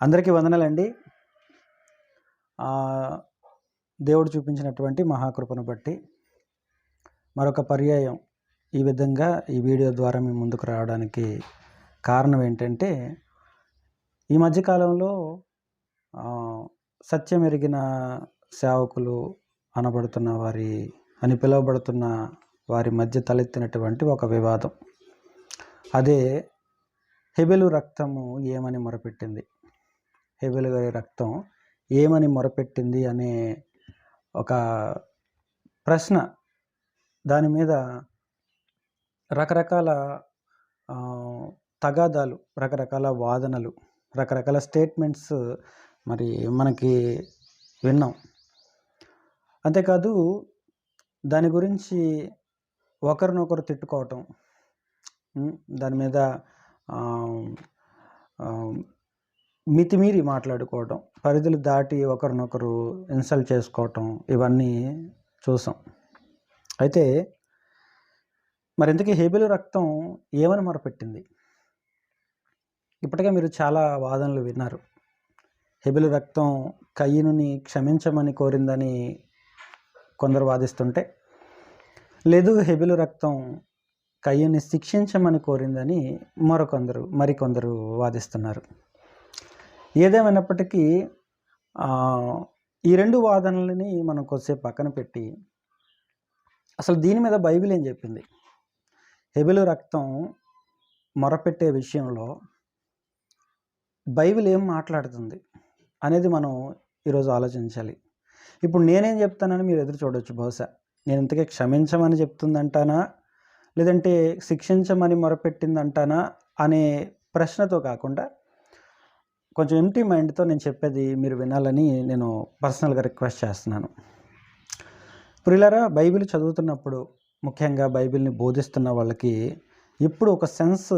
అందరికీ వందనాలండి. దేవుడు చూపించినటువంటి మహాకృపను బట్టి మరొక పర్యాయం ఈ విధంగా ఈ వీడియో ద్వారా మేము ముందుకు రావడానికి కారణం ఏంటంటే ఈ మధ్యకాలంలో సత్యం ఎరిగిన సేవకులు అనబడుతున్న వారి అని పిలువబడుతున్న వారి మధ్య తలెత్తినటువంటి ఒక వివాదం. అదే హెబెలు రక్తము ఏమని మొరపెట్టింది? హెబెలు గారి రక్తం ఏమని మొరపెట్టింది అనే ఒక ప్రశ్న దాని మీద రకరకాల తగాదాలు రకరకాల వాదనలు రకరకాల స్టేట్మెంట్స్ మరి మనకి విన్నాం. అంతేకాదు దాని గురించి ఒకరినొకరు తిట్టుకోవటం దాని మీద మితిమీరి మాట్లాడుకోవటం పరిధులు దాటి ఒకరినొకరు ఇన్సల్ట్ చేసుకోవటం ఇవన్నీ చూసాం. అయితే మరి ఇంతకీ హేబెలు రక్తం ఏమని మొరపెట్టింది? ఇప్పటికే మీరు చాలా వాదనలు విన్నారు. హెబెలు రక్తం కయ్యనుని క్షమించమని కోరిందని కొందరు వాదిస్తుంటే లేదు హెబెలు రక్తం కయ్యని శిక్షించమని కోరిందని మరొకొందరు మరికొందరు వాదిస్తున్నారు. ఏదేమైనప్పటికీ ఈ రెండు వాదనలని మనం కొద్దిసేపు పక్కన పెట్టి అసలు దీని మీద బైబిల్ ఏం చెప్పింది? హెబిలు రక్తం మొరపెట్టే విషయంలో బైబిల్ ఏం మాట్లాడుతుంది అనేది మనం ఈరోజు ఆలోచించాలి. ఇప్పుడు నేనేం చెప్తానని మీరు ఎదురు చూడొచ్చు బహుశా. నేను ఇంతకే క్షమించమని చెప్తుందంటానా? లేదంటే శిక్షించమని మొరపెట్టిందంటానా? అనే ప్రశ్నతో కాకుండా కొంచెం ఎంటీ మైండ్తో నేను చెప్పేది మీరు వినాలని నేను పర్సనల్గా రిక్వెస్ట్ చేస్తున్నాను. ప్రియులారా బైబిల్ చదువుతున్నప్పుడు ముఖ్యంగా బైబిల్ని బోధిస్తున్న వాళ్ళకి ఇప్పుడు ఒక సెన్స్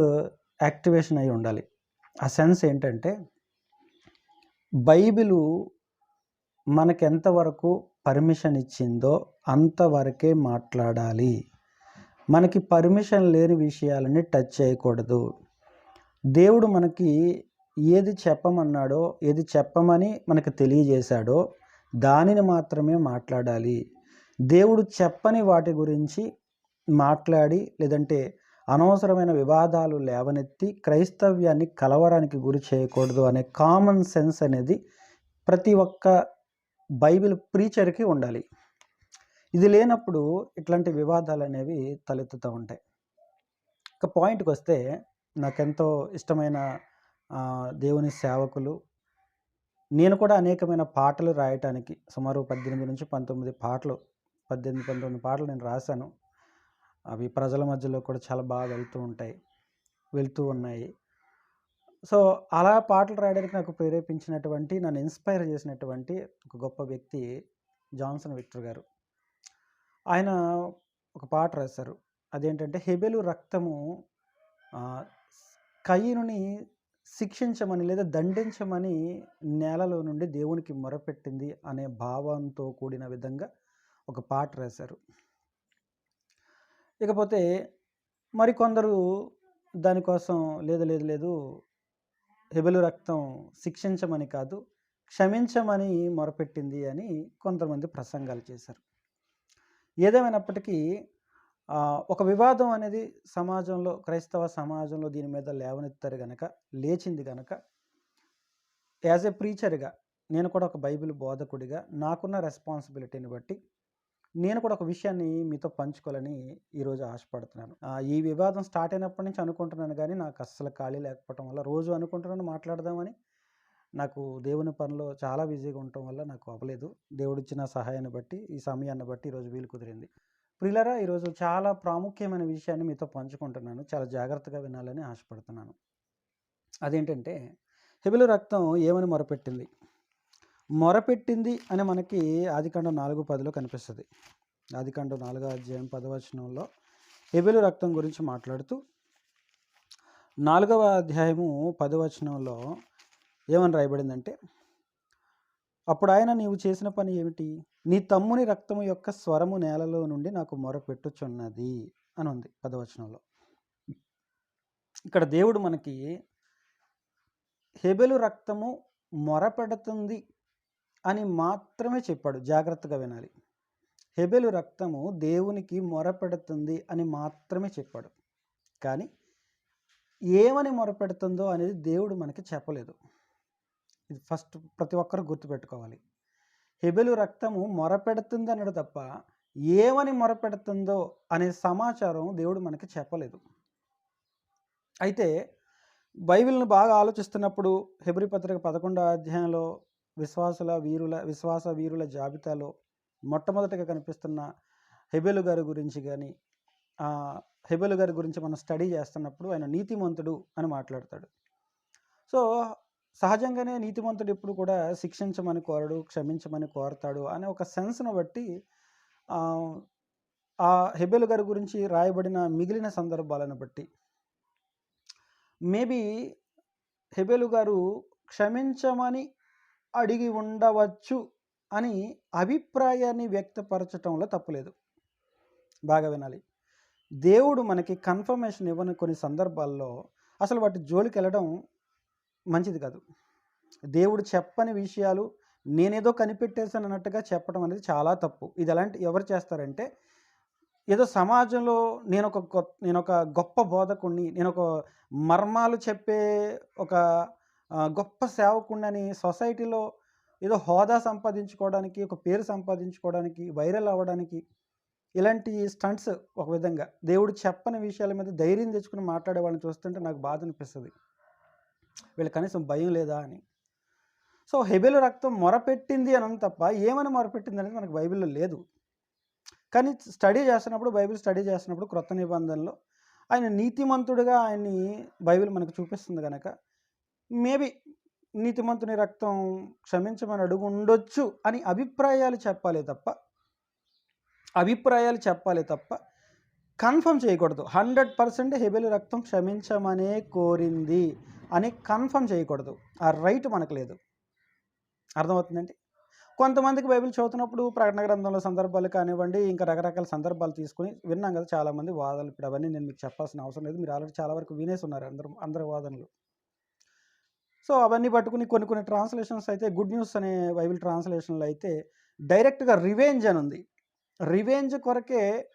యాక్టివేషన్ అయి ఉండాలి. ఆ సెన్స్ ఏంటంటే బైబిలు మనకి ఎంతవరకు పర్మిషన్ ఇచ్చిందో అంతవరకే మాట్లాడాలి. మనకి పర్మిషన్ లేని విషయాలని టచ్ చేయకూడదు. దేవుడు మనకి ఏది చెప్పమన్నాడో ఏది చెప్పమని మనకు తెలియజేశాడో దానిని మాత్రమే మాట్లాడాలి. దేవుడు చెప్పని వాటి గురించి మాట్లాడి లేదంటే అనవసరమైన వివాదాలు లేవనెత్తి క్రైస్తవ్యాన్ని కలవరానికి గురి చేయకూడదు అనే కామన్ సెన్స్ అనేది ప్రతి ఒక్క బైబిల్ ప్రీచర్కి ఉండాలి. ఇది లేనప్పుడు ఇట్లాంటి వివాదాలు అనేవి తలెత్తుతూ ఉంటాయి. ఇక పాయింట్కి వస్తే నాకెంతో ఇష్టమైన దేవుని సేవకులు. నేను కూడా అనేకమైన పాటలు రాయటానికి సుమారు పద్దెనిమిది నుంచి పంతొమ్మిది పాటలు పద్దెనిమిది పంతొమ్మిది పాటలు నేను రాశాను. అవి ప్రజల మధ్యలో కూడా చాలా బాగా వెళ్తూ ఉంటాయి వెళ్తూ ఉన్నాయి. సో అలా పాటలు రాయడానికి నాకు ప్రేరేపించినటువంటి నన్ను ఇన్స్పైర్ చేసినటువంటి ఒక గొప్ప వ్యక్తి జాన్సన్ విక్టర్ గారు. ఆయన ఒక పాట రాశారు. అదేంటంటే హెబెలు రక్తము ఆ, కయ్యనుని శిక్షించమని లేదా దండించమని నేలలో నుండి దేవునికి మొరపెట్టింది అనే భావంతో కూడిన విధంగా ఒక పాట రాశారు. ఇకపోతే మరికొందరు దానికోసం లేదు లేదు లేదు హెబెలు రక్తం శిక్షించమని కాదు క్షమించమని మొరపెట్టింది అని కొంతమంది ప్రసంగాలు చేశారు. ఏదేమైనప్పటికీ ఒక వివాదం అనేది సమాజంలో క్రైస్తవ సమాజంలో దీని మీద లేవనెత్తారు గనక లేచింది గనక యాజ్ ఏ ప్రీచర్గా నేను కూడా ఒక బైబిల్ బోధకుడిగా నాకున్న రెస్పాన్సిబిలిటీని బట్టి నేను కూడా ఒక విషయాన్ని మీతో పంచుకోవాలని ఈరోజు ఆశపడుతున్నాను. ఈ వివాదం స్టార్ట్ అయినప్పటి నుంచి అనుకుంటున్నాను కానీ నాకు అస్సలు ఖాళీ లేకపోవటం వల్ల రోజు అనుకుంటున్నాను మాట్లాడదామని నాకు దేవుని పనిలో చాలా బిజీగా ఉండటం వల్ల నాకు అవ్వలేదు. దేవుడిచ్చిన సహాయాన్ని బట్టి ఈ సమయాన్ని బట్టి ఈరోజు వీలు కుదిరింది. ప్రిలరా ఈరోజు చాలా ప్రాముఖ్యమైన విషయాన్ని మీతో పంచుకుంటున్నాను. చాలా జాగ్రత్తగా వినాలని ఆశపడుతున్నాను. అదేంటంటే హెబిలు రక్తం ఏమని మొరపెట్టింది? మొరపెట్టింది అని మనకి ఆదికాండం నాలుగు పదిలో కనిపిస్తుంది. ఆదికాండం నాలుగో అధ్యాయం పదవచనంలో హిబిలు రక్తం గురించి మాట్లాడుతూ నాలుగవ అధ్యాయము పదవచనంలో ఏమని రాయబడిందంటే అప్పుడు ఆయన నీవు చేసిన పని ఏమిటి? నీ తమ్ముని రక్తము యొక్క స్వరము నేలలో నుండి నాకు మొరపెట్టుచున్నది అని ఉంది పదవచనంలో. ఇక్కడ దేవుడు మనకి హెబెలు రక్తము మొరపెడుతుంది అని మాత్రమే చెప్పాడు. జాగ్రత్తగా వినాలి. హెబెలు రక్తము దేవునికి మొరపెడుతుంది అని మాత్రమే చెప్పాడు. కానీ ఏమని మొరపెడుతుందో అనేది దేవుడు మనకి చెప్పలేదు. ఇది ఫస్ట్ ప్రతి ఒక్కరు గుర్తుపెట్టుకోవాలి. హెబెలు రక్తము మొరపెడుతుంది అన్నాడు తప్ప ఏమని మొరపెడుతుందో అనే సమాచారం దేవుడు మనకి చెప్పలేదు. అయితే బైబిల్ను బాగా ఆలోచిస్తున్నప్పుడు హెబ్రి పత్రిక పదకొండో అధ్యాయంలో విశ్వాసుల వీరుల విశ్వాస వీరుల జాబితాలో మొట్టమొదటిగా కనిపిస్తున్న హెబెలు గారి గురించి కానీ హెబెలు గారి గురించి మనం స్టడీ చేస్తున్నప్పుడు ఆయన నీతిమంతుడు అని మాట్లాడతాడు. సో సహజంగానే నీతిమంతుడు ఎప్పుడు కూడా శిక్షించమని కోరడు క్షమించమని కోరతాడు అనే ఒక సెన్స్ను బట్టి ఆ, హెబెల్ గారి గురించి రాయబడిన మిగిలిన సందర్భాలను బట్టి. మేబీ హెబెలు గారు క్షమించమని అడిగి ఉండవచ్చు అని అభిప్రాయాన్ని వ్యక్తపరచటంలో తప్పులేదు బాగా వినాలి. దేవుడు మనకి కన్ఫర్మేషన్ ఇవ్వని కొన్ని సందర్భాల్లో అసలు వాటి జోలికి వెళ్ళడం మంచిది కాదు. దేవుడు చెప్పని విషయాలు నేనేదో కనిపెట్టేశాను అన్నట్టుగా చెప్పడం అనేది చాలా తప్పు. ఇది ఎలాంటి ఎవరు చేస్తారంటే ఏదో సమాజంలో నేను ఒక నేను ఒక గొప్ప బోధకుణ్ణి నేను ఒక మర్మాలు చెప్పే ఒక గొప్ప సేవకుణ్ణని సొసైటీలో ఏదో హోదా సంపాదించుకోవడానికి ఒక పేరు సంపాదించుకోవడానికి వైరల్ అవ్వడానికి ఇలాంటి స్టంట్స్ ఒక విధంగా దేవుడు చెప్పని విషయాల మీద ధైర్యం తెచ్చుకుని మాట్లాడే వాళ్ళని చూస్తుంటే నాకు బాధ అనిపిస్తుంది. వీళ్ళు కనీసం భయం లేదా అని. సో హెబెలు రక్తం మొరపెట్టింది అని తప్ప ఏమని మొరపెట్టింది అనేది మనకు బైబిల్లో లేదు. కానీ స్టడీ చేస్తున్నప్పుడు బైబిల్ స్టడీ చేస్తున్నప్పుడు క్రొత్త నిబంధనలో ఆయన నీతిమంతుడిగా ఆయన్ని బైబిల్ మనకు చూపిస్తుంది కనుక మేబీ నీతిమంతుని రక్తం క్షమించమని అడుగు ఉండొచ్చు అని అభిప్రాయాలు చెప్పాలి తప్ప అభిప్రాయాలు చెప్పాలి తప్ప కన్ఫర్మ్ చేయకూడదు. హండ్రెడ్ పర్సెంట్ హెబెలు రక్తం క్షమించమనే కోరింది అని కన్ఫర్మ్ చేయకూడదు. ఆ రైట్ మనకు లేదు. అర్థమవుతుందండి? కొంతమందికి బైబిల్ చదువుతున్నప్పుడు ప్రకటన గ్రంథంలో సందర్భాలు కానివ్వండి ఇంకా రకరకాల సందర్భాలు తీసుకుని విన్నాం కదా చాలామంది వాదనలు ఇప్పుడు అవన్నీ నేను మీకు చెప్పాల్సిన అవసరం లేదు. మీరు ఆల్రెడీ చాలా వరకు వినేసి ఉన్నారు అందరూ అందరి వాదనలు. సో అవన్నీ పట్టుకుని కొన్ని కొన్ని ట్రాన్స్లేషన్స్ అయితే గుడ్ న్యూస్ అనే బైబిల్ ట్రాన్స్లేషన్లో అయితే డైరెక్ట్గా రివెంజ్ అని ఉంది. రివెంజ్ కొరకే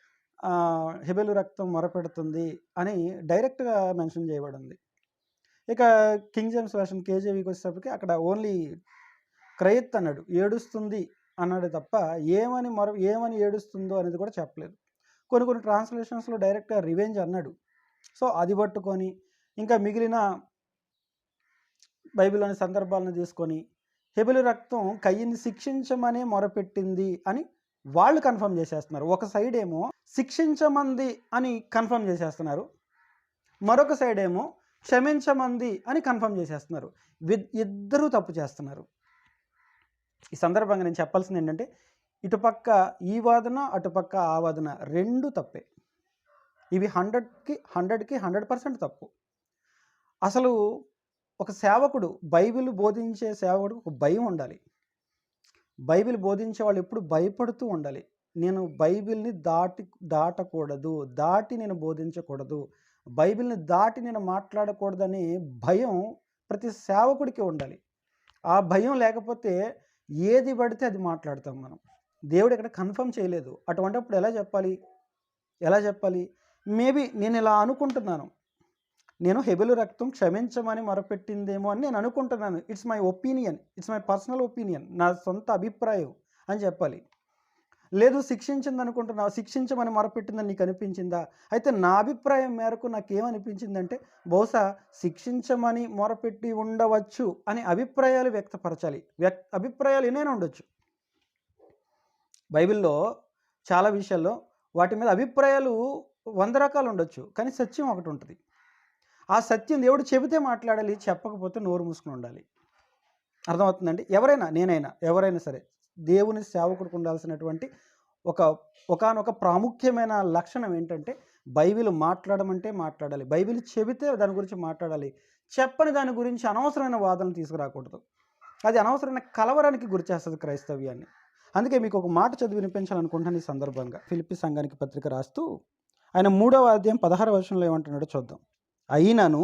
హిబెలు రక్తం మొరపెడుతుంది అని డైరెక్ట్గా మెన్షన్ చేయబడింది. ఇక కింగ్ జేమ్స్ వర్షన్ కేజీవీకి వచ్చేటప్పటికి అక్కడ ఓన్లీ క్రయత్ అన్నాడు ఏడుస్తుంది అన్నాడు తప్ప ఏమని మొర ఏమని ఏడుస్తుందో అనేది కూడా చెప్పలేదు. కొన్ని కొన్ని ట్రాన్స్లేషన్స్లో డైరెక్ట్గా రివెంజ్ అన్నాడు. సో అది పట్టుకొని ఇంకా మిగిలిన బైబిల్లోని సందర్భాలను తీసుకొని హెబెలు రక్తం కయ్యని శిక్షించమనే మొరపెట్టింది అని వాళ్ళు కన్ఫర్మ్ చేసేస్తున్నారు. ఒక సైడ్ ఏమో శిక్షించమంది అని కన్ఫర్మ్ చేసేస్తున్నారు. మరొక సైడ్ ఏమో క్షమించమంది అని కన్ఫర్మ్ చేసేస్తున్నారు. వి- ఇద్దరూ తప్పు చేస్తున్నారు. ఈ సందర్భంగా నేను చెప్పాల్సింది ఏంటంటే ఇటుపక్క ఈ వాదన అటుపక్క ఆ వాదన రెండు తప్పే. ఇవి హండ్రెడ్కి హండ్రెడ్కి హండ్రెడ్ పర్సెంట్ తప్పు. అసలు ఒక సేవకుడు బైబిల్ బోధించే సేవకుడు ఒక భయం ఉండాలి. బైబిల్ బోధించే వాళ్ళు ఎప్పుడు భయపడుతూ ఉండాలి. నేను బైబిల్ని దాటి దాటకూడదు దాటి నేను బోధించకూడదు బైబిల్ని దాటి నేను మాట్లాడకూడదని భయం ప్రతి సేవకుడికి ఉండాలి. ఆ భయం లేకపోతే ఏది పడితే అది మాట్లాడతాం మనం. దేవుడు ఇక్కడ కన్ఫర్మ్ చేయలేదు. అటువంటిప్పుడు ఎలా చెప్పాలి? ఎలా చెప్పాలి? మేబీ నేను ఇలా అనుకుంటున్నాను. నేను హెబెలు రక్తం క్షమించమని మొరపెట్టిందేమో అని నేను అనుకుంటున్నాను. It's my opinion it's my personal opinion నా సొంత అభిప్రాయం అని చెప్పాలి. లేదు శిక్షించింది అనుకుంటున్నావు? శిక్షించమని మొరపెట్టిందని నీకు అనిపించిందా? అయితే నా అభిప్రాయం మేరకు నాకు ఏమనిపించిందంటే బహుశా శిక్షించమని మొరపెట్టి ఉండవచ్చు అని అభిప్రాయాలు వ్యక్తపరచాలి. వ్యక్ అభిప్రాయాలు ఎన్నైనా ఉండొచ్చు. బైబిల్లో చాలా విషయాల్లో వాటి మీద అభిప్రాయాలు వంద రకాలు ఉండొచ్చు. కానీ సత్యం ఒకటి ఉంటుంది. ఆ సత్యం దేవుడు చెబితే మాట్లాడాలి చెప్పకపోతే నోరు మూసుకుని ఉండాలి. అర్థమవుతుందండి? ఎవరైనా నేనైనా ఎవరైనా సరే దేవుని సేవకుడికి ఉండాల్సినటువంటి ఒక ఒకానొక ప్రాముఖ్యమైన లక్షణం ఏంటంటే బైబిల్ మాట్లాడమంటే మాట్లాడాలి. బైబిల్ చెబితే దాని గురించి మాట్లాడాలి. చెప్పని దాని గురించి అనవసరమైన వాదనలు తీసుకురాకూడదు. అది అనవసరమైన కలవరానికి గురిచేస్తుంది క్రైస్తవ్యాన్ని. అందుకే మీకు ఒక మాట చదివి వినిపించాలనుకుంటున్నాను ఈ సందర్భంగా. ఫిలిప్పి సంఘానికి పత్రిక రాస్తూ ఆయన మూడవ అధ్యాయం పదహార వర్షంలో ఏమంటున్నాడో చూద్దాం. అయినను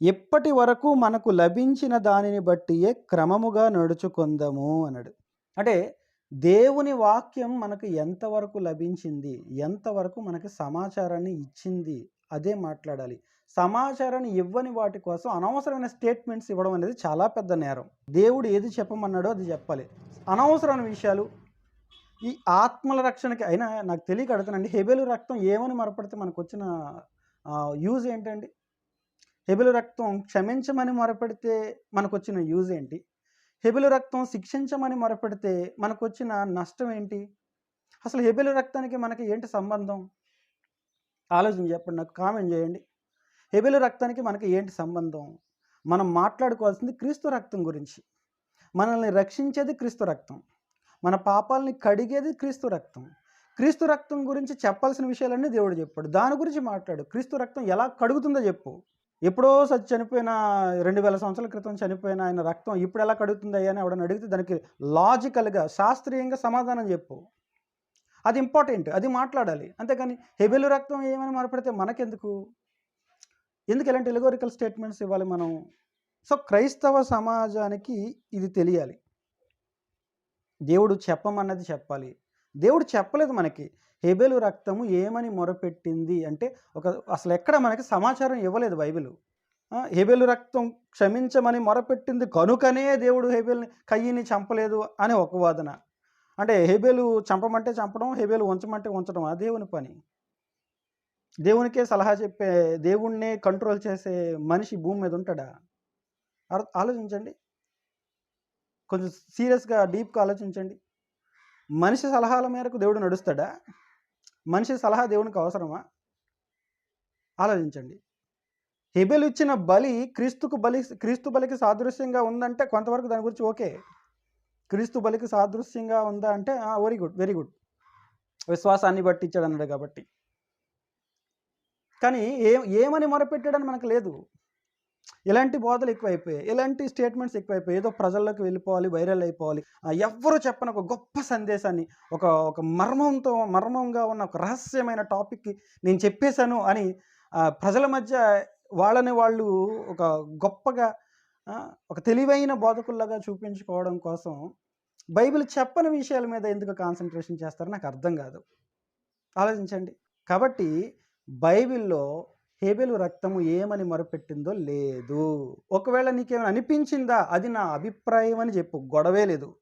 ఇప్పటి వరకు మనకు లభించిన దానిని బట్టియే క్రమముగా నడుచుకుందాము అన్నాడు అంటే దేవుని వాక్యం మనకు ఎంతవరకు లభించింది ఎంతవరకు మనకి సమాచారాన్ని ఇచ్చింది అదే మాట్లాడాలి. సమాచారాన్ని ఇవ్వని వాటి కోసం అనవసరమైన స్టేట్మెంట్స్ ఇవ్వడం అనేది చాలా పెద్ద నేరం. దేవుడు ఏది చెప్పమన్నాడో అది చెప్పాలి. అనవసరమైన విషయాలు ఈ ఆత్మల రక్షణకి అయినా నాకు తెలియక అడుగుతానండి హెబెలు రక్తం ఏమని మరపడితే మనకు వచ్చిన యూజ్ ఏంటండి? హెబెలు రక్తం క్షమించమని మొరపెడితే మనకు వచ్చిన యూజ్ ఏంటి? హెబెలు రక్తం శిక్షించమని మొరపెడితే మనకు వచ్చిన నష్టం ఏంటి? అసలు హెబెలు రక్తానికి మనకి ఏంటి సంబంధం? ఆలోచన చెప్పండి నాకు కామెంట్ చేయండి. హెబెలు రక్తానికి మనకి ఏంటి సంబంధం? మనం మాట్లాడుకోవాల్సింది క్రీస్తు రక్తం గురించి. మనల్ని రక్షించేది క్రీస్తు రక్తం. మన పాపాలని కడిగేది క్రీస్తు రక్తం. క్రీస్తు రక్తం గురించి చెప్పాల్సిన విషయాలన్నీ దేవుడు చెప్పాడు. దాని గురించి మాట్లాడు. క్రీస్తు రక్తం ఎలా కడుగుతుందో చెప్పు. ఎప్పుడో సచ్చి చనిపోయిన రెండు వేల సంవత్సరాల క్రితం చనిపోయిన ఆయన రక్తం ఇప్పుడు ఎలా కడుగుతుంది అని ఎవడని అడిగితే దానికి లాజికల్గా శాస్త్రీయంగా సమాధానం చెప్పు. అది ఇంపార్టెంట్. అది మాట్లాడాలి. అంతేకాని హెబెలు రక్తం ఏమని మాట్లాడితే మనకెందుకు? ఎందుకు ఇలాంటి ఎలగోరికల్ స్టేట్మెంట్స్ ఇవ్వాలి మనం? సో క్రైస్తవ సమాజానికి ఇది తెలియాలి. దేవుడు చెప్పమన్నది చెప్పాలి. దేవుడు చెప్పలేదు మనకి హెబెలు రక్తము ఏమని మొరపెట్టింది అంటే ఒక అసలు ఎక్కడ మనకి సమాచారం ఇవ్వలేదు బైబిల్. హెబెలు రక్తం క్షమించమని మొరపెట్టింది కనుకనే దేవుడు హెబెల్ని కయ్యిని చంపలేదు అని ఒక వాదన. అంటే హెబెలు చంపమంటే చంపడం హెబెలు ఉంచమంటే ఉంచడం ఆ దేవుని పని. దేవునికే సలహా చెప్పే దేవుణ్ణే కంట్రోల్ చేసే మనిషి భూమి మీద ఉంటాడా? ఆలోచించండి. కొంచెం సీరియస్గా డీప్గా ఆలోచించండి. మనిషి సలహాల మేరకు దేవుడు నడుస్తాడా? మనిషి సలహా దేవునికి అవసరమా? ఆలోచించండి. హెబెల్ ఇచ్చిన బలి క్రీస్తుకు బలి క్రీస్తు బలికి సాదృశ్యంగా ఉందంటే కొంతవరకు దాని గురించి ఓకే. క్రీస్తు బలికి సాదృశ్యంగా ఉందా అంటే వెరీ గుడ్ వెరీ గుడ్. విశ్వాసాన్ని బట్టి ఇచ్చాడు అన్నాడు కాబట్టి. కానీ ఏ ఏమని మొరపెట్టాడని మనకు లేదు. ఇలాంటి బోధలు ఎక్కువైపోయాయి. ఇలాంటి స్టేట్మెంట్స్ ఎక్కువైపోయాయి. ఏదో ప్రజల్లోకి వెళ్ళిపోవాలి వైరల్ అయిపోవాలి. ఆ, ఎవ్వరూ చెప్పని ఒక గొప్ప సందేశాన్ని ఒక ఒక మర్మంతో మర్మంగా ఉన్న ఒక రహస్యమైన టాపిక్కి నేను చెప్పేశాను అని ప్రజల మధ్య వాళ్ళని వాళ్ళు ఒక గొప్పగా ఒక తెలివైన బోధకుల్లాగా చూపించుకోవడం కోసం బైబిల్ చెప్పని విషయాల మీద ఎందుకు కాన్సన్ట్రేషన్ చేస్తారో నాకు అర్థం కాదు. ఆలోచించండి. కాబట్టి బైబిల్లో హేబెలు రక్తము ఏమని మొరపెట్టిందో లేదు. ఒకవేళ నీకేమైనా అనిపించిందా? అది నా అభిప్రాయం అని చెప్పు. గొడవే లేదు.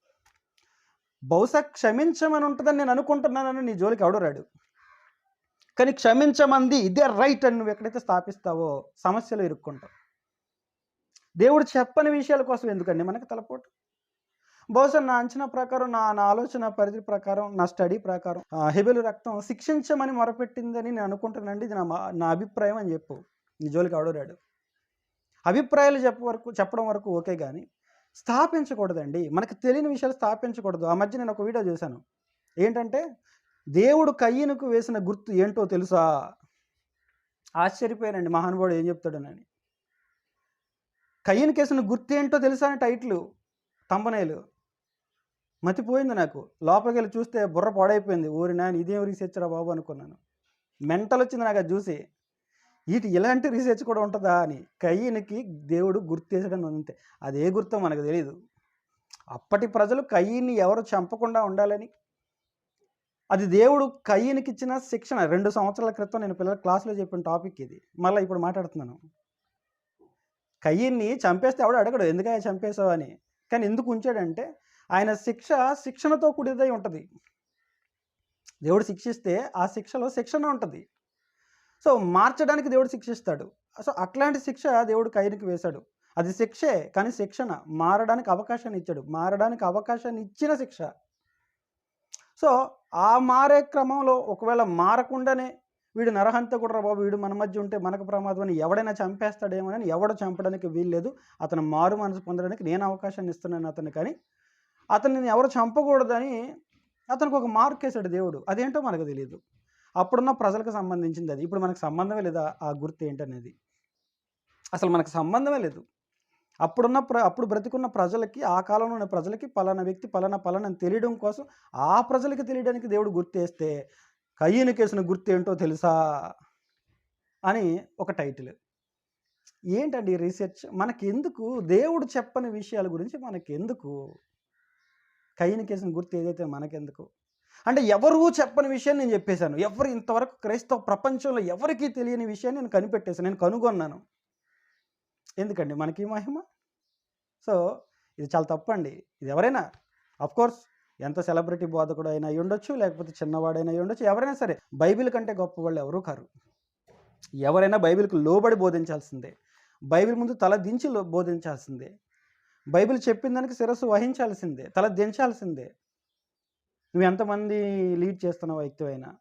బహుశా క్షమించమని ఉంటుందని నేను అనుకుంటున్నానని నీ జోలికి ఎవడరాడు కానీ క్షమించమంది ఇదే రైట్ అని నువ్వు ఎక్కడైతే స్థాపిస్తావో సమస్యలు ఇరుక్కుంటావు. దేవుడు చెప్పని విషయాల కోసం ఎందుకండి మనకు తలపోటు? బహుశా నా అంచనా ప్రకారం నా నా ఆలోచన పరిధి ప్రకారం నా స్టడీ ప్రకారం ఆ, హెబెలు రక్తం శిక్షించమని మొరపెట్టిందని నేను అనుకుంటానండి ఇది నా మా- నా అభిప్రాయం అని చెప్పు. నీ జోలికి ఆడోరాడు అభిప్రాయాలు చెప్ప వరకు చెప్పడం వరకు ఓకే కానీ స్థాపించకూడదండి. మనకు తెలియని విషయాలు స్థాపించకూడదు. ఆ మధ్య నేను ఒక వీడియో చూశాను. ఏంటంటే దేవుడు కయ్యనుకు వేసిన గుర్తు ఏంటో తెలుసా? ఆశ్చర్యపోయానండి. మహానుభావుడు ఏం చెప్తాడనని. కయ్యనుకి వేసిన గుర్తు ఏంటో తెలుసా అని టైటిల్ తంబనేలు. మతిపోయింది నాకు. లోపలికి వెళ్ళి చూస్తే బుర్ర పాడైపోయింది. ఊరి నాయన ఇదేం రీసెర్చ్ రా బాబు అనుకున్నాను. మెంటల్ వచ్చింది నాకు అది చూసి వీటి ఇలాంటి రీసెర్చ్ కూడా ఉంటుందా అని. కయ్యనికి దేవుడు గుర్తేసడం అంతే. అది ఏ గుర్తో మనకు తెలియదు అప్పటి ప్రజలు కయ్యిని ఎవరు చంపకుండా ఉండాలని. అది దేవుడు కయ్యనికి ఇచ్చిన శిక్షణ. రెండు సంవత్సరాల క్రితం నేను పిల్లల క్లాస్లో చెప్పిన టాపిక్ ఇది. మళ్ళీ ఇప్పుడు మాట్లాడుతున్నాను. కయ్యిన్ని చంపేస్తే ఎవడు అడగడు. ఎందుకయ్యా చంపేశావు అని. కానీ ఎందుకు ఉంచాడంటే ఆయన శిక్ష శిక్షణతో కూడిదై ఉంటుంది. దేవుడు శిక్షిస్తే ఆ శిక్షలో శిక్షణ ఉంటుంది. సో మార్చడానికి దేవుడు శిక్షిస్తాడు. సో అట్లాంటి శిక్ష దేవుడు కైరికి వేశాడు. అది శిక్షే కానీ శిక్షణ. మారడానికి అవకాశాన్ని ఇచ్చాడు. మారడానికి అవకాశాన్ని ఇచ్చిన శిక్ష. సో ఆ మారే క్రమంలో ఒకవేళ మారకుండానే వీడు నరహంత కూడా బాబు వీడు మన మధ్య ఉంటే మనకు ప్రమాదం అని ఎవడైనా చంపేస్తాడేమోనని ఎవడు చంపడానికి వీల్లేదు. అతను మారు మనసు పొందడానికి నేను అవకాశాన్ని ఇస్తున్నాను అతను కానీ అతనిని ఎవరు చంపకూడదని అతనికి ఒక మార్క్ వేశాడు దేవుడు. అదేంటో మనకు తెలియదు అప్పుడున్న ప్రజలకు సంబంధించింది అది. ఇప్పుడు మనకు సంబంధమే లేదా ఆ గుర్తు ఏంటనేది? అసలు మనకు సంబంధమే లేదు. అప్పుడున్న ప్ర అప్పుడు బ్రతికున్న ప్రజలకి ఆ కాలంలో ఉన్న ప్రజలకి పలానా వ్యక్తి పలానా పలానా తెలియడం కోసం ఆ ప్రజలకి తెలియడానికి దేవుడు గుర్తేస్తే కయ్యను కేసిన గుర్తు ఏంటో తెలుసా? అని ఒక టైటిల్. ఏంటండి రీసెర్చ్? మనకెందుకు? దేవుడు చెప్పని విషయాల గురించి మనకెందుకు? కయ్యని కేసిన గుర్తు ఏదైతే మనకెందుకు? అంటే ఎవరూ చెప్పని విషయాన్ని నేను చెప్పేశాను. ఎవరు ఇంతవరకు క్రైస్తవ ప్రపంచంలో ఎవరికీ తెలియని విషయాన్ని నేను కనిపెట్టేశాను. నేను కనుగొన్నాను. ఎందుకండి? మనకి ఈ మహిమ? సో ఇది చాలా తప్పండి. ఇది ఎవరైనా అఫ్కోర్స్ ఎంత సెలబ్రిటీ బోధకుడు అయినా ఉండొచ్చు లేకపోతే చిన్నవాడైనా ఉండొచ్చు. ఎవరైనా సరే బైబిల్ కంటే గొప్ప వాళ్ళు ఎవరూ కారు. ఎవరైనా బైబిల్కి లోబడి బోధించాల్సిందే. బైబిల్ ముందు తల దించి లో- బోధించాల్సిందే. బైబిల్ చెప్పిన దానికి శిరస్సు వహించాల్సిందే తల దించాల్సిందే. నువ్వు ఎంతమంది లీడ్ చేస్తున్న వ్యక్తి అయినా.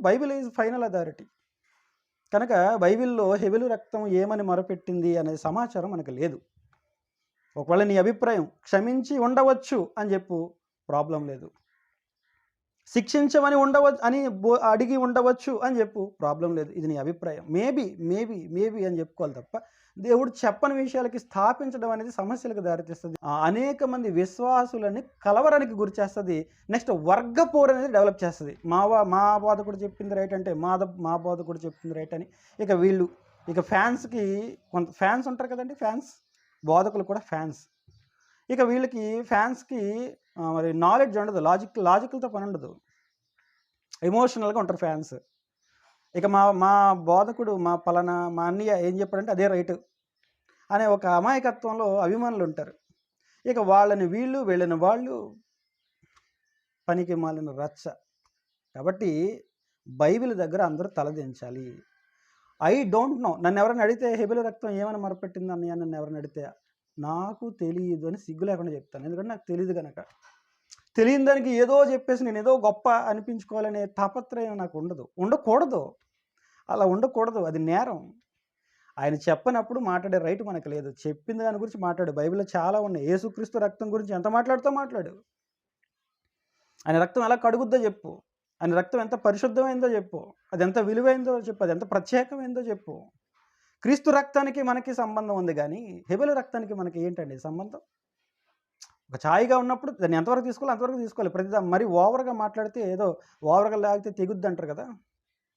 Bible is final authority. కనుక బైబిల్లో హెబిలు రక్తం ఏమని మొరపెట్టింది అనే సమాచారం మనకు లేదు. ఒకవేళ నీ అభిప్రాయం క్షమించి ఉండవచ్చు అని చెప్పు ప్రాబ్లం లేదు. శిక్షించమని ఉండవచ్చు అని బో అడిగి ఉండవచ్చు అని చెప్పు. ప్రాబ్లం లేదు. ఇది నీ అభిప్రాయం. మేబీ మేబీ మేబీ అని చెప్పుకోవాలి తప్ప దేవుడు చెప్పని విషయాలకి స్థాపించడం అనేది సమస్యలకు దారితీస్తుంది. అనేక మంది విశ్వాసులని కలవరానికి గురి చేస్తుంది. నెక్స్ట్ వర్గపోరు అనేది డెవలప్ చేస్తుంది. మా మా బోధకుడు చెప్పింది రైట్ అంటే మా మా బోధకుడు చెప్పింది రైట్ అని. ఇక వీళ్ళు ఇక ఫ్యాన్స్కి కొంత ఫ్యాన్స్ ఉంటారు కదండి ఫ్యాన్స్? బోధకులు కూడా ఫ్యాన్స్. ఇక వీళ్ళకి ఫ్యాన్స్కి మరి నాలెడ్జ్ ఉండదు. లాజిక్ లాజికల్తో పని ఉండదు. ఎమోషనల్గా ఉంటారు ఫ్యాన్స్ ఇక మా మా బోధకుడు మా పలానా మా అన్నయ్య ఏం చెప్పాడంటే అదే రైట్ అనే ఒక అమాయకత్వంలో అభిమానులు ఉంటారు. ఇక వాళ్ళని వీళ్ళు వెళ్ళిన వాళ్ళు పనికి మాలిన రచ్చ. కాబట్టి బైబిల్ దగ్గర అందరూ తలదించాలి ఐ డోంట్ నో నన్ను ఎవరైనా అడిగితే హెబిల రక్తం ఏమైనా మరపెట్టింది అన్నయ్య? నన్ను ఎవరైనా అడిగితే నాకు తెలియదు అని సిగ్గు లేకుండా చెప్తాను. ఎందుకంటే నాకు తెలియదు కనుక తెలియని దానికి ఏదో చెప్పేసి నేను ఏదో గొప్ప అనిపించుకోవాలనే తాపత్రయం నాకు ఉండదు. ఉండకూడదు. అలా ఉండకూడదు. అది నేరం. ఆయన చెప్పనప్పుడు మాట్లాడే రైట్ మనకు లేదు. చెప్పింది దాని గురించి మాట్లాడు. బైబిల్లో చాలా ఉన్నాయి. ఏసుక్రీస్తు రక్తం గురించి ఎంత మాట్లాడుతూ మాట్లాడు. ఆయన రక్తం ఎలా కడుగుద్దో చెప్పు. ఆయన రక్తం ఎంత పరిశుద్ధమైందో చెప్పు. అది ఎంత విలువైందో చెప్పు. అది ఎంత ప్రత్యేకమైందో చెప్పు. క్రీస్తు రక్తానికి మనకి సంబంధం ఉంది కానీ హెబెల రక్తానికి మనకి ఏంటండి సంబంధం? ఒక ఛాయిగా ఉన్నప్పుడు దాన్ని ఎంతవరకు తీసుకోవాలి అంతవరకు తీసుకోవాలి. ప్రతిదా మరి ఓవర్గా మాట్లాడితే ఏదో ఓవర్గా లాగితే తెగుద్ది అంటారు కదా?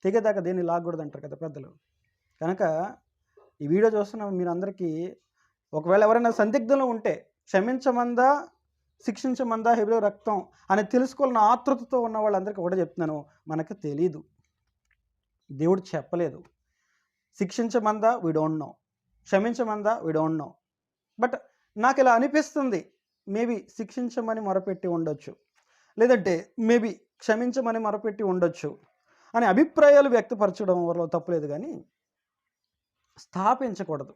తెగేదాకా దేన్ని లాగకూడదు అంటారు కదా పెద్దలు? కనుక ఈ వీడియో చూస్తున్న మీరందరికీ ఒకవేళ ఎవరైనా సందిగ్ధంలో ఉంటే క్షమించమందా శిక్షించమందా హెబిలో రక్తం అని తెలుసుకోవాలన్న ఆతృతతో ఉన్న వాళ్ళందరికీ ఒకటే చెప్తున్నాను. మనకు తెలీదు. దేవుడు చెప్పలేదు. శిక్షించమందా? వీ డోంట్ నో క్షమించమందా? వీ డోంట్ నో బట్ నాకు ఇలా అనిపిస్తుంది? మేబీ శిక్షించమని మొరపెట్టి ఉండొచ్చు. లేదంటే మేబీ క్షమించమని మొరపెట్టి ఉండొచ్చు అని అభిప్రాయాలు వ్యక్తపరచడం వల్ల తప్పులేదు కానీ స్థాపించకూడదు.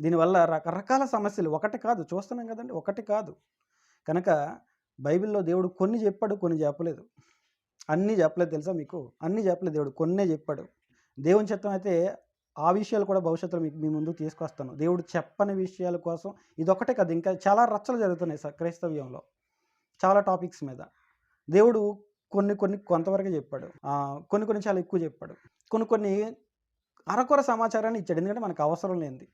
దీనివల్ల రకరకాల సమస్యలు. ఒకటి కాదు చూస్తున్నాం కదండి ఒకటి కాదు. కనుక బైబిల్లో దేవుడు కొన్ని చెప్పాడు కొన్ని చెప్పలేదు. అన్నీ చెప్పలేదు తెలుసా మీకు? అన్నీ చెప్పలేదు దేవుడు కొన్నే చెప్పాడు. దేవుని చిత్తం అయితే ఆ విషయాలు కూడా భవిష్యత్తులో మీకు మీ ముందు తీసుకొస్తాను. దేవుడు చెప్పని విషయాల కోసం ఇదొకటే కదా ఇంకా చాలా రచ్చలు జరుగుతున్నాయి సార్ క్రైస్తవ్యంలో చాలా టాపిక్స్ మీద. దేవుడు కొన్ని కొన్ని కొంతవరకు చెప్పాడు. కొన్ని కొన్ని చాలా ఎక్కువ చెప్పాడు. కొన్ని కొన్ని అరకొర సమాచారాన్ని ఇచ్చాడు ఎందుకంటే మనకు అవసరం లేనిది.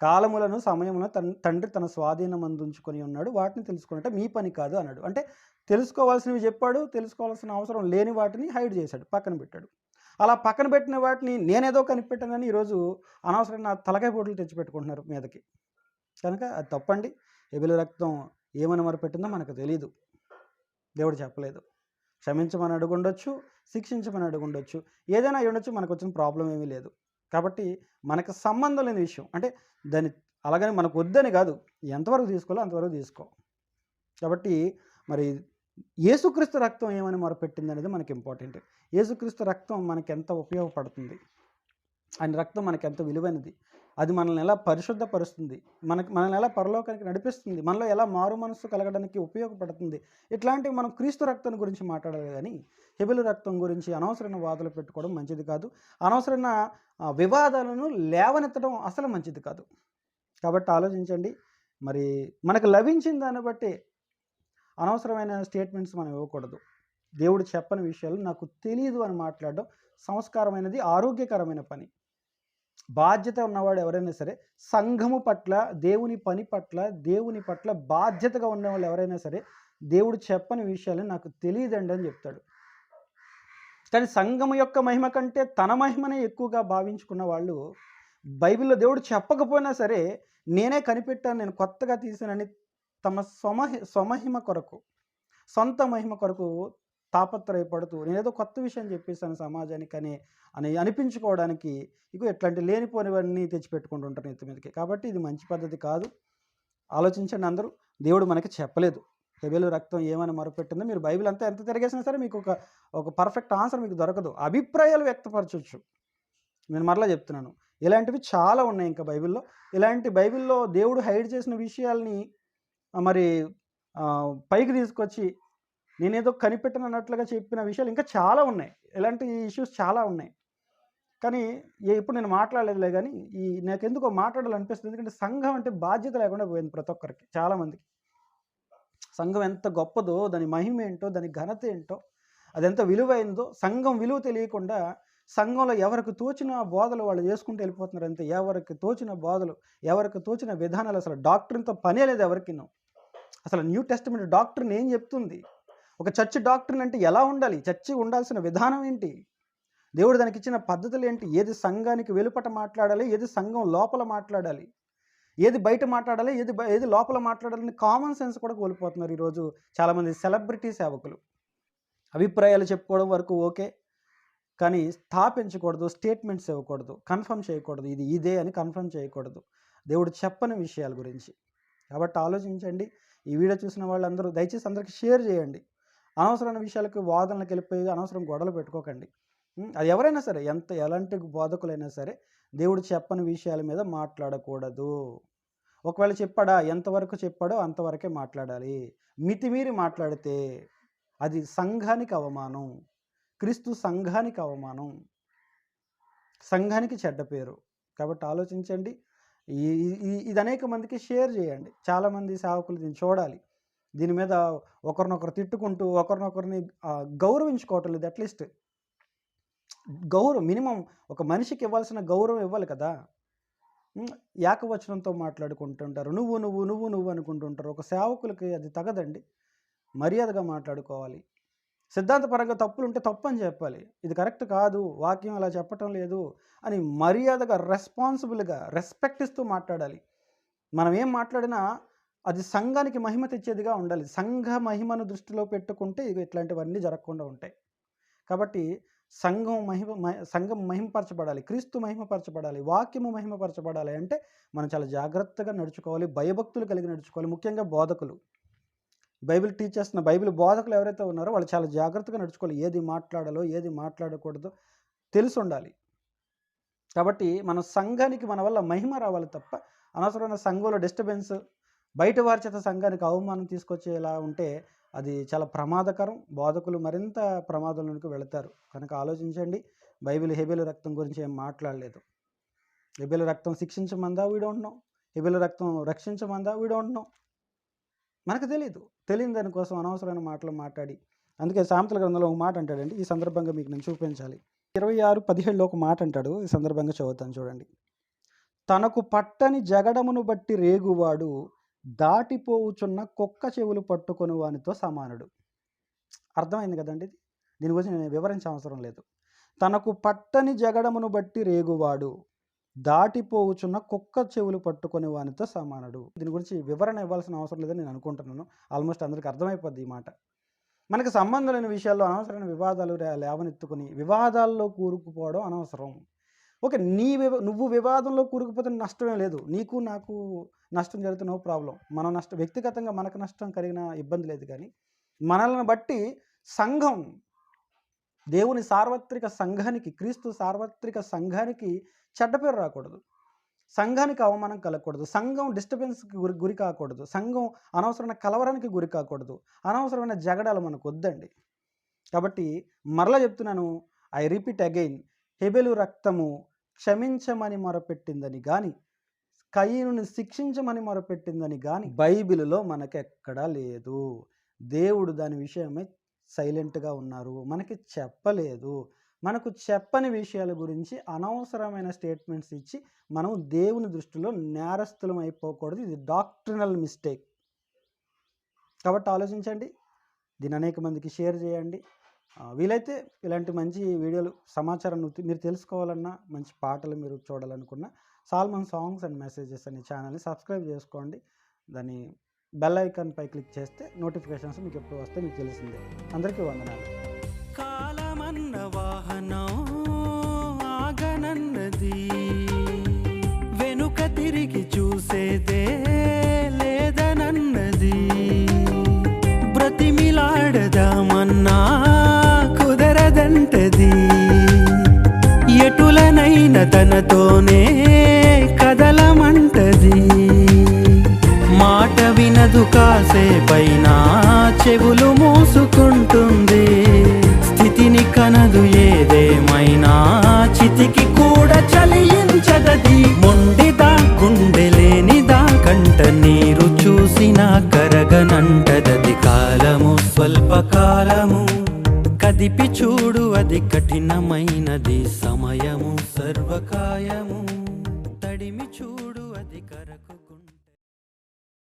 కాలములను సమయములను తన తండ్రి తన స్వాధీనం అందించుకొని ఉన్నాడు వాటిని తెలుసుకున్నట్టే మీ పని కాదు అన్నాడు. అంటే తెలుసుకోవాల్సినవి చెప్పాడు తెలుసుకోవాల్సిన అవసరం లేని వాటిని హైడ్ చేశాడు పక్కన పెట్టాడు. అలా పక్కన పెట్టిన వాటిని నేనేదో కనిపెట్టానని ఈరోజు అనవసరంగా తలకాయ పోట్లు తెచ్చిపెట్టుకుంటున్నారు మీదకి కనుక అది తప్పండి. ఎబిల రక్తం ఏమని మరి పెట్టిందో మనకు తెలియదు దేవుడు చెప్పలేదు. క్షమించమని అడుగుండొచ్చు శిక్షించమని అడుగుండొచ్చు. ఏదైనా ఉండొచ్చు మనకు వచ్చిన ప్రాబ్లం ఏమీ లేదు. కాబట్టి మనకు సంబంధం లేని విషయం. అంటే దాని అలాగని మనకు వద్దని కాదు. ఎంతవరకు తీసుకోవాలో అంతవరకు తీసుకో. కాబట్టి మరి యేసుక్రీస్తు రక్తం ఏమని మొరపెట్టింది అనేది మనకి ఇంపార్టెంట్. యేసుక్రీస్తు రక్తం మనకి ఎంత ఉపయోగపడుతుంది? ఆయన రక్తం మనకి ఎంత విలువైనది? అది మనల్ని ఎలా పరిశుద్ధపరుస్తుంది? మనకి మనల్ని ఎలా పరలోకానికి నడిపిస్తుంది? మనలో ఎలా మారు మనస్సు కలగడానికి ఉపయోగపడుతుంది? ఇట్లాంటివి మనం క్రీస్తు రక్తం గురించి మాట్లాడాలి కానీ హెబిలు రక్తం గురించి అనవసరమైన వాదులు పెట్టుకోవడం మంచిది కాదు. అనవసరమైన వివాదాలను లేవనెత్తడం అసలు మంచిది కాదు. కాబట్టి ఆలోచించండి. మరి మనకు లభించిన దాన్ని బట్టి అనవసరమైన స్టేట్మెంట్స్ మనం ఇవ్వకూడదు. దేవుడు చెప్పని విషయాలు నాకు తెలియదు అని మాట్లాడడం సంస్కారమైనది ఆరోగ్యకరమైన పని. బాధ్యత ఉన్నవాడు ఎవరైనా సరే సంఘము పట్ల దేవుని పని పట్ల దేవుని పట్ల బాధ్యతగా ఉన్నవాళ్ళు ఎవరైనా సరే దేవుడు చెప్పని విషయాలు నాకు తెలియదండి అని చెప్తాడు. కానీ సంఘము యొక్క మహిమ కంటే తన మహిమనే ఎక్కువగా భావించుకున్న వాళ్ళు బైబిల్‌లో దేవుడు చెప్పకపోయినా సరే, నేనే కనిపెట్టాను, నేను కొత్తగా తీసానని తమ స్వమహి స్వమహిమ కొరకు, సొంత మహిమ కొరకు తాపత్రయపడుతూ, నేనేదో కొత్త విషయం చెప్పేసాను సమాజానికి అని అనిపించుకోవడానికి, ఇగో ఇట్లాంటి లేనిపోనివన్నీ తెచ్చిపెట్టుకుంటూ ఉంటారు నెత్తి మీదకి. కాబట్టి ఇది మంచి పద్ధతి కాదు. ఆలోచించండి అందరూ. దేవుడు మనకి చెప్పలేదు. హెబెలు రక్తం ఏమని మొరపెట్టిందో మీరు బైబిల్ అంతా ఎంత తిరిగేసినా సరే మీకు ఒక, ఒక పర్ఫెక్ట్ ఆన్సర్ మీకు దొరకదు. అభిప్రాయాలు వ్యక్తపరచవచ్చు నేను మరలా చెప్తున్నాను. ఇలాంటివి చాలా ఉన్నాయి ఇంకా బైబిల్‌లో. ఇలాంటి బైబిల్‌లో దేవుడు హైడ్ చేసిన విషయాల్ని మరి పైకి తీసుకొచ్చి నేనేదో కనిపెట్టనన్నట్లుగా చెప్పిన విషయాలు ఇంకా చాలా ఉన్నాయి. ఇలాంటి ఇష్యూస్ చాలా ఉన్నాయి. కానీ ఇప్పుడు నేను మాట్లాడలేదులే కానీ ఈ నాకు ఎందుకో మాట్లాడాలనిపిస్తుంది. ఎందుకంటే సంఘం అంటే బాధ్యత లేకుండా పోయింది ప్రతి ఒక్కరికి చాలామందికి సంఘం ఎంత గొప్పదో, దాని మహిమ ఏంటో దాని ఘనత ఏంటో, అదెంత విలువైందో, సంఘం విలువ తెలియకుండా సంఘంలో ఎవరికి తోచిన బోధలు వాళ్ళు చేసుకుంటూ వెళ్ళిపోతున్నారు అంతే. ఎవరికి తోచిన బోధలు, ఎవరికి తోచిన విధానాలు అసలు డాక్టర్తో పనే లేదు ఎవరికినో అసలు న్యూ టెస్ట్మెంట్ డాక్టర్ని ఏం చెప్తుంది? ఒక చర్చ్ డాక్టర్ని అంటే ఎలా ఉండాలి? చర్చి ఉండాల్సిన విధానం ఏంటి? దేవుడు దానికి ఇచ్చిన పద్ధతులు ఏంటి ఏది సంఘానికి వెలుపట మాట్లాడాలి? ఏది సంఘం లోపల మాట్లాడాలి? ఏది బయట మాట్లాడాలి? ఏది ఏది లోపల మాట్లాడాలని కామన్ సెన్స్ కూడా కోల్పోతున్నారు ఈరోజు చాలామంది సెలబ్రిటీ సేవకులు. అభిప్రాయాలు చెప్పుకోవడం వరకు ఓకే. కానీ స్థాపించకూడదు, స్టేట్మెంట్స్ ఇవ్వకూడదు, కన్ఫర్మ్ చేయకూడదు. ఇది ఇదే అని కన్ఫర్మ్ చేయకూడదు. దేవుడు చెప్పని విషయాల గురించి. కాబట్టి ఆలోచించండి. ఈ వీడియో చూసిన వాళ్ళందరూ దయచేసి అందరికీ షేర్ చేయండి. అనవసరమైన విషయాలకు వాదనలకెళ్ళిపోయి అనవసరం గొడవలు పెట్టుకోకండి. అది ఎవరైనా సరే ఎంత ఎలాంటి బోధకులైనా సరే దేవుడు చెప్పని విషయాల మీద మాట్లాడకూడదు. ఒకవేళ చెప్పాడా? ఎంతవరకు చెప్పాడో అంతవరకే మాట్లాడాలి. మితిమీరి మాట్లాడితే అది సంఘానికి అవమానం. క్రీస్తు సంఘానికి అవమానం. సంఘానికి చెడ్డ పేరు. కాబట్టి ఆలోచించండి. ఈ ఇది అనేక మందికి షేర్ చేయండి. చాలామంది సేవకులు దీన్ని చూడాలి. దీని మీద ఒకరినొకరు తిట్టుకుంటూ, ఒకరినొకరిని గౌరవించుకోవటం లేదు అట్‌లీస్ట్. గౌరవం మినిమమ్ ఒక మనిషికి ఇవ్వాల్సిన గౌరవం ఇవ్వాలి కదా! ఏకవచనంతో మాట్లాడుకుంటుంటారు. నువ్వు, నువ్వు, నువ్వు, నువ్వు అనుకుంటుంటారు. ఒక సేవకులకి అది తగదండి. మర్యాదగా మాట్లాడుకోవాలి. సిద్ధాంతపరంగా తప్పులు ఉంటే తప్పు అని చెప్పాలి. ఇది కరెక్ట్ కాదు. వాక్యం అలా చెప్పటం లేదు అని మర్యాదగా, రెస్పాన్సిబుల్‌గా, రెస్పెక్ట్ ఇస్తూ మాట్లాడాలి. మనం ఏం మాట్లాడినా అది సంఘానికి మహిమ తెచ్చేదిగా ఉండాలి. సంఘ మహిమను దృష్టిలో పెట్టుకుంటే ఇది ఇట్లాంటివన్నీ జరగకుండా ఉంటాయి. కాబట్టి సంఘం మహిమ మ సంఘం మహిమపరచబడాలి. క్రీస్తు మహిమపరచబడాలి. వాక్యము మహిమపరచబడాలి అంటే మనం చాలా జాగ్రత్తగా నడుచుకోవాలి. భయభక్తులు కలిగి నడుచుకోవాలి. ముఖ్యంగా బోధకులు. బైబిల్ టీచ్ చేస్తున్న బైబిల్ బోధకులు ఎవరైతే ఉన్నారో వాళ్ళు చాలా జాగ్రత్తగా నడుచుకోవాలి. ఏది మాట్లాడాలో, ఏది మాట్లాడకూడదో తెలిసుండాలి. కాబట్టి మన సంఘానికి మన వల్ల మహిమ రావాలి తప్ప అనవసరమైన సంఘంలో డిస్టర్బెన్స్, బయట వారి చేత సంఘానికి అవమానం తీసుకొచ్చేలా ఉంటే అది చాలా ప్రమాదకరం. బోధకులు మరింత ప్రమాదంలోనికి వెళతారు. కనుక ఆలోచించండి. బైబిల్ హెబిల్ రక్తం గురించి ఏం మాట్లాడలేదు. హెబెలు రక్తం శిక్షించమందా? We don't know. రక్తం రక్షించమందా? We don't know. మనకు తెలియదు తెలియని దాని కోసం అనవసరమైన మాటలు మాట్లాడి అందుకే సామెతల గ్రంథంలో ఒక మాట అంటాడండి. ఈ సందర్భంగా మీకు నేను చూపించాలి. 26:17లో ఒక మాట అంటాడు. ఈ సందర్భంగా చదువుతాను చూడండి. తనకు పట్టని జగడమును బట్టి రేగువాడు దాటిపోవుచున్న కుక్క చెవులు పట్టుకొని వానితో సమానుడు. అర్థమైంది కదండి దీని గురించి నేను వివరించవసరం లేదు. తనకు పట్టని జగడమును బట్టి రేగువాడు దాటిపోవుచున్న కుక్క చెవులు పట్టుకునే వానితో సమానుడు. దీని గురించి వివరణ ఇవ్వాల్సిన అవసరం లేదని నేను అనుకుంటున్నాను. ఆల్మోస్ట్ అందరికి అర్థమైపోద్ది ఈ మాట. మనకు సంబంధం లేని విషయాల్లో అనవసరమైన వివాదాలు లేవనెత్తుకుని వివాదాల్లో కూరుకుపోవడం అనవసరం. ఓకే. నీ వివ నువ్వు వివాదంలో కూరుకుపోతే నష్టమే లేదు. నీకు నాకు నష్టం జరిగితే నో ప్రాబ్లం మన నష్టం వ్యక్తిగతంగా మనకు నష్టం కలిగిన ఇబ్బంది లేదు కానీ మనల్ని బట్టి సంఘం దేవుని సార్వత్రిక సంఘానికి, క్రీస్తు సార్వత్రిక సంఘానికి చెడ్డ పేరు రాకూడదు. సంఘానికి అవమానం కలగకూడదు. సంఘం డిస్టర్బెన్స్‌కి గురి గురి కాకూడదు. సంఘం అనవసరమైన కలవరానికి గురి కాకూడదు. అనవసరమైన జగడాలు మనకొద్దండి. కాబట్టి మరలా చెప్తున్నాను. ఐ రిపీట్ అగైన్ హెబెలు రక్తము క్షమించమని మొరపెట్టిందని కానీ కయ్యను శిక్షించమని మొరపెట్టిందని కానీ బైబిలులో మనకెక్కడా లేదు. దేవుడు దాని విషయమై సైలెంట్‌గా ఉన్నారు. మనకి చెప్పలేదు. మనకు చెప్పని విషయాల గురించి అనవసరమైన స్టేట్మెంట్స్ ఇచ్చి మనం దేవుని దృష్టిలో నేరస్తులం అయిపోకూడదు. ఇది డాక్టరినల్ మిస్టేక్. కాబట్టి ఆలోచించండి. దీన్ని అనేక మందికి షేర్ చేయండి. వీలైతే ఇలాంటి మంచి వీడియోలు సమాచారం మీరు తెలుసుకోవాలన్నా, మంచి పాటలు మీరు చూడాలనుకున్నా సాల్మన్ సాంగ్స్ అండ్ మెసేజెస్ అనే ఛానల్ని సబ్స్క్రైబ్ చేసుకోండి దాన్ని బెల్ ఐకాన్పై క్లిక్ చేస్తే నోటిఫికేషన్స్ మీకు ఎప్పుడు వస్తే మీకు తెలిసిందే అందరికీ వందనాలు వాహనం ఆగనన్నది. వెనుక తిరిగి చూసేదే లేదనన్నది. బ్రతిమిలాడదామన్నా కుదరదంటది. ఎటులనైన తనతోనే కదలమంటది. మాట వినదు కాసేపైనా చెవులు మూసుకుంటుంది. కాదు ఏదేమైనా. చితికి కూడా చలించదది. మొండిదా గుండెలేనిదా. కంట నీరు చూసినా కరగనంటదది. కాలము స్వల్పకాలము. కదిపి చూడు అది కఠినమైనది. సమయము సర్వకాయము.